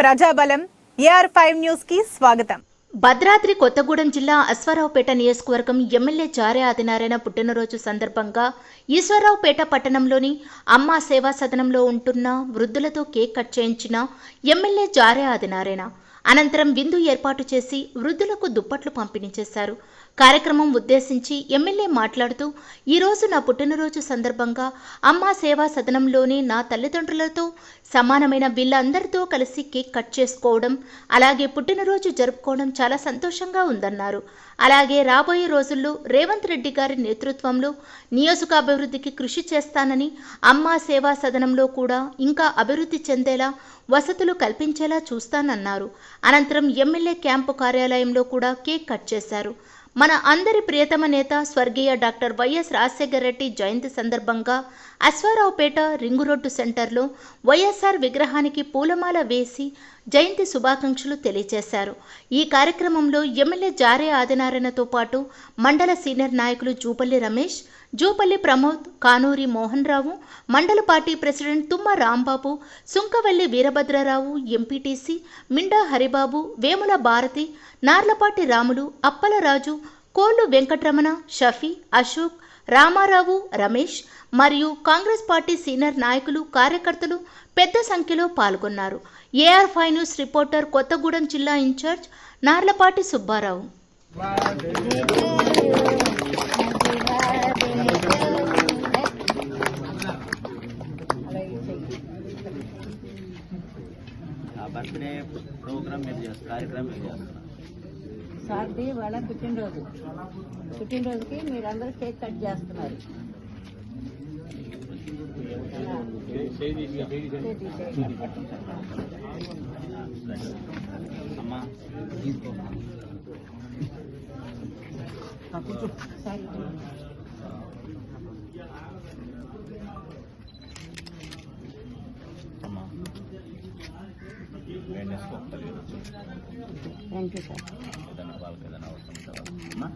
ప్రజాబలం AR five న్యూస్కి స్వాగతం. భద్రాద్రి కొత్తగూడెం జిల్లా అశ్వారావుపేట నియోజకవర్గం ఎమ్మెల్యే చారే ఆదినారాయణ పుట్టినరోజు సందర్భంగా ఈశ్వరరావుపేట పట్టణంలోని అమ్మా సేవా సదనంలో ఉంటున్న వృద్ధులతో కేక్ కట్ చేయించిన ఎమ్మెల్యే జారే ఆదినారాయణ అనంతరం విందు ఏర్పాటు చేసి వృద్ధులకు దుప్పట్లు పంపిణీ చేశారు. కార్యక్రమం ఉద్దేశించి ఎమ్మెల్యే మాట్లాడుతూ ఈరోజు నా పుట్టినరోజు సందర్భంగా అమ్మా సేవా సదనంలోని నా తల్లిదండ్రులతో సమానమైన వీళ్ళందరితో కలిసి కేక్ కట్ చేసుకోవడం అలాగే పుట్టినరోజు జరుపుకోవడం చాలా సంతోషంగా ఉందన్నారు. అలాగే రాబోయే రోజుల్లో రేవంత్ రెడ్డి గారి నేతృత్వంలో నియోజకాభివృద్ధికి కృషి చేస్తానని అమ్మా సేవా సదనంలో కూడా ఇంకా అభివృద్ధి చెందేలా వసతులు కల్పించేలా చూస్తానన్నారు. అనంతరం ఎమ్మెల్యే క్యాంపు కార్యాలయంలో కూడా కేక్ కట్ చేశారు. మన అందరి ప్రియతమ నేత స్వర్గీయ doctor Y S Rajasekhara Reddy జయంతి సందర్భంగా అశ్వారావుపేట రింగు రోడ్డు సెంటర్లో వైఎస్ఆర్ విగ్రహానికి పూలమాల వేసి జయంతి శుభాకాంక్షలు తెలియజేశారు. ఈ కార్యక్రమంలో ఎమ్మెల్యే జారే ఆదినారాయణతో పాటు మండల సీనియర్ నాయకులు జూపల్లి రమేష్ జూపల్లి ప్రమోద్ కానూరి మోహన్ రావు మండల party president Thumma Rambabu Sunkavalli Veerabhadrarao MPTC Minda Haribabu Vemula Bharathi Narlapati Ramulu Appalaraju Kollu Venkataramana Shafi Ashok Ramarao Ramesh మరియు కాంగ్రెస్ పార్టీ సీనియర్ నాయకులు కార్యకర్తలు పెద్ద సంఖ్యలో పాల్గొన్నారు. A R five news reporter Kothagudem జిల్లా incharge Narlapati Subbarao. Birthday programme మీరు చేస్తారు? కార్యక్రమం మీరు సార్ది వాళ్ళ పుట్టినరోజు. పుట్టినరోజుకి మీరందరూ కేక్ కట్ చేస్తున్నారు. అమ్మా. థ్యాంక్ యూ సార్ ఏదైనా వాళ్ళకి ఏదైనా అవసరం ఉంటుందా